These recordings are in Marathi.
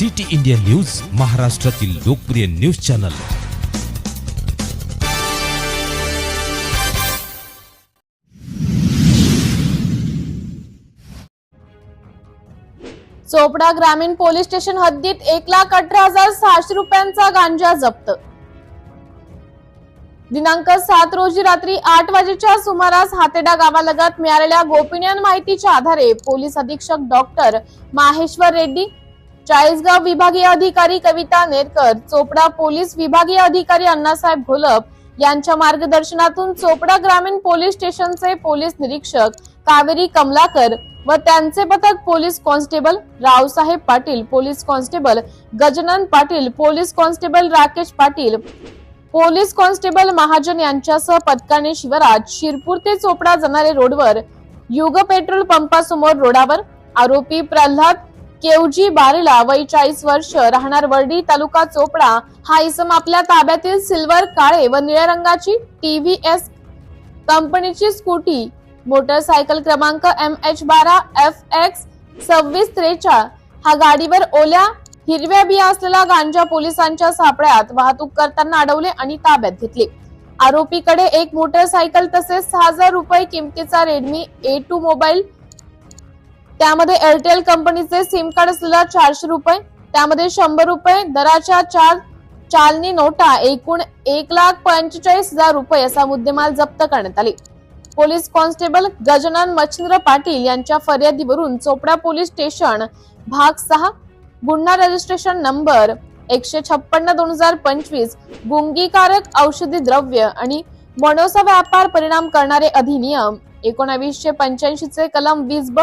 सिटी इंडिया न्यूज महाराष्ट्रातील लोकप्रिय न्यूज चॅनल. चोपडा ग्रामीण पोलीस स्टेशन हद्दीत एक लाख अठरा हजार सहाशे रुपयांचा गांजा जप्त. दिनांक सात रोजी रात्री आठ वाजेच्या सुमारास हातेडा गावालगत मिळालेल्या गोपनीय माहितीच्या आधारे पोलीस अधीक्षक डॉक्टर माहेश्वर रेड्डी चाळीसगाव विभागीय अधिकारी कविता नेरकर चोपडा पोलीस विभागीय अधिकारी अण्णासाहेब घोलप यांच्या मार्गदर्शनातून चोपडा ग्रामीण पोलीस स्टेशनचे पोलीस निरीक्षक कावेरी कमलाकर व त्यांचे पथक police constable Raosaheb Patil police constable Gajanan Patil police constable Rakesh Patil police constable Mahajan यांच्यासह पथकाने शिवराज शिरपूर ते चोपडा जाणारे रोडवर युग पेट्रोल पंपासमोर रोडावर आरोपी प्रल्हाद केवजी बारेला वय चाळीस वर्ष राहणार वर्डी तालुका चोपडा. हा इसम आपल्या ताब्यातील सिल्वर काळे व निळ्या रंगाची टीव्हीएस कंपनीची स्कूटी. मोटरसायकल क्रमांक एम एच बारा एफ एक्स सव्वीस त्रेचाळ. हा गाडीवर ओल्या हिरव्या बिया असलेला गांजा पोलिसांच्या सापळ्यात वाहतूक करताना अडवले आणि ताब्यात घेतले. आरोपीकडे एक मोटरसायकल तसेच सहा हजार रुपये किमतीचा रेडमी ए टू मोबाईल त्यामध्ये एअरटेल कंपनीचे सिम कार्ड असलेला चारशे रुपये त्यामध्ये शंभर रुपये दराच्या चार चालनी नोटा एकूण एक लाख पंचेचाळीस हजार रुपये असा मुद्देमाल जप्त करण्यात आले. पोलीस कॉन्स्टेबल गजानन मच्छिंद्र पाटील यांच्या फर्यादीवरून चोपडा पोलीस स्टेशन भाग सहा गुन्हा रजिस्ट्रेशन नंबर एकशे छप्पन्न दोन हजार पंचवीस गुंगीकारक औषधी द्रव्य आणि मनोसा व्यापार परिणाम करणारे अधिनियम एकोणावीसशे पंच्याऐंशी चे कलम वीस ब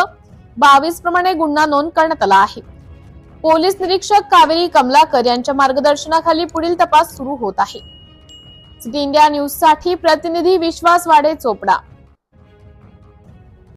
बावीस प्रमाणे गुन्हा नोंद करण्यात आला आहे. पोलीस निरीक्षक कावेरी कमलाकर यांच्या मार्गदर्शनाखाली पुढील तपास सुरू होत आहे. सिटी इंडिया न्यूजसाठी प्रतिनिधी विश्वास वाडे चोपडा.